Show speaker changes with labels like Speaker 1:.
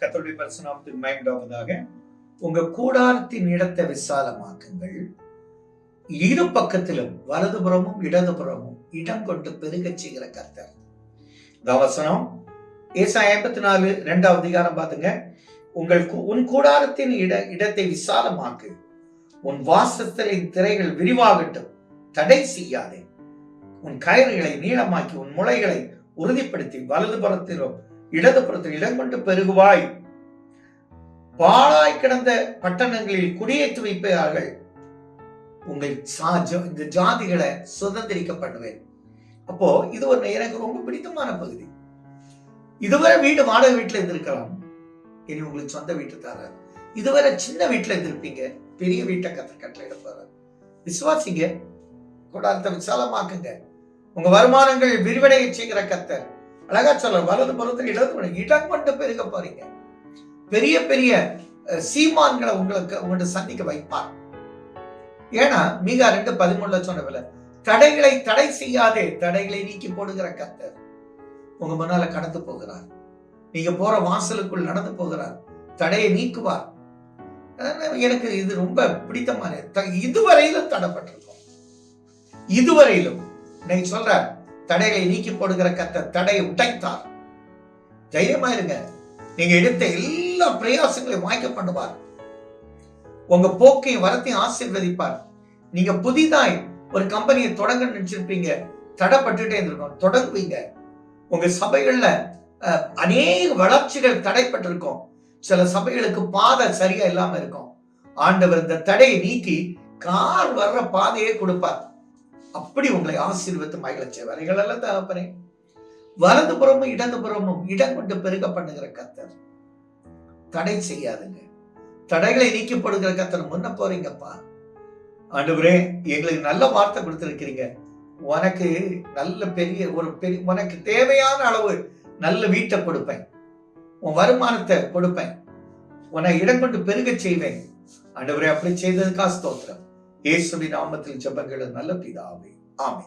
Speaker 1: கத்தோடைய பரிசுநாமத்துக்கு மயண்டாவதாக உங்க கூடாரத்தின் இடத்தை விசாலமாக்குங்கள். இரு பக்கத்திலும் வலதுபுறமும் இடதுபுறமும் இடம் கொண்டு பெருகச் செய்கிற கர்த்தர். இந்த வசனம் ஏசா ஐம்பத்தி நாலு ரெண்டாவது அதிகாரம் பாத்துங்க உங்கள் உன் கூடாரத்தின் இட இடத்தை விசாலமாக்கு. உன் வாசஸ்தலின் திரைகள் விரிவாகட்டும். தடை செய்யாதே. உன் கயிறுகளை நீளமாக்கி உன் முளைகளை உறுதிப்படுத்தி வலதுபுறத்திலும் இடதுபுறத்தில் இடம் கொண்டு பெருகுவாய். பாழாய் கிடந்த பட்டணங்களில் குடியேற்றி வைப்பார்கள். உங்கள் இந்த ஜாதிகளை சுதந்திரிக்க பண்ணுவேன் அப்போ இது ஒரு எனக்கு ரொம்ப பிடித்தமான பகுதி. இதுவரை வீடு வாடகை வீட்டுல இருந்திருக்கலாம். இனி உங்களுக்கு சொந்த வீட்டு தரார் இதுவரை சின்ன வீட்டுல இருந்திருப்பீங்க. பெரிய வீட்டை கத்த கட்டளை எடுப்பாரு விசுவாசிங்க. கூடாரத்தை விசாலமாக்குங்க. உங்க வருமானங்கள் விரிவடைய செய்கிற கத்தர் அழகா சொல்ற வலது புறத்தில் இடது புறம். இடம் கொண்டு பெருக போறீங்க. பெரிய பெரிய சீமான்களை உங்களுக்கு உங்கள்ட்ட சந்திக்க வைப்பார். ஏன்னா மீகா ரெண்டு பதிமூணுல சொன்னவில்ல தடைகளை தடை செய்யாதே தடைகளை நீக்கி போடுகிற கத்தர் உங்க முன்னால கடந்து போகிறார். நீங்க போற வாசலுக்குள் நடந்து போகிறார். தடையை நீக்குவார். எனக்கு இது ரொம்ப பிடித்தமான இதுவரையிலும் தடைப்பட்டிருக்கும். இதுவரையிலும் நீங்க சொல்ற தடைகளை நீக்கி போடுகிற கத்த தடையை உடைத்தார். தைரியமா இருங்க. நீங்க எடுத்த எல்லா பிரயாசங்களையும் வாய்க்க பண்ணுவார். உங்க போக்கையும் வரத்தையும் ஆசீர்வதிப்பார். நீங்க புதிதாய் ஒரு கம்பெனியை தொடங்க நினைச்சிருப்பீங்க. தடைப்பட்டுட்டே இருந்திருக்கும் தொடங்குவீங்க. உங்க சபைகள்ல அஹ், அநேக வளர்ச்சிகள் தடைப்பட்டிருக்கும். சில சபைகளுக்கு பாதை சரியா இல்லாம இருக்கும். ஆண்டவர் இந்த தடையை நீக்கி கார் வர்ற பாதையே கொடுப்பார். அப்படி உங்களை ஆசீர்வத்து மகிழச் செய்வார் எல்லாம் தகப்பனே வலது புறமும் இடது புறமும் இடம் கொண்டு பெருக பண்ணுகிற கத்தர். தடை செய்யாதுங்க. தடைகளை நீக்கப்படுகிற கத்தர் முன்ன போறீங்கப்பா. ஆண்டவரே எங்களுக்கு நல்ல வார்த்தை கொடுத்துருக்கிறீங்க. உனக்கு நல்ல பெரிய ஒரு பெரிய உனக்கு தேவையான அளவு நல்ல வீட்டை கொடுப்பேன். உன் வருமானத்தை கொடுப்பேன். உன்னை இடம் கொண்டு பெருக செய்வேன். ஆண்டவரே அப்படி செய்ததுக்கா ஸ்தோத்திரம். இயேசுவின் நாமத்தில் ஜெபங்கள் நல்ல பிதாவே. ஆமே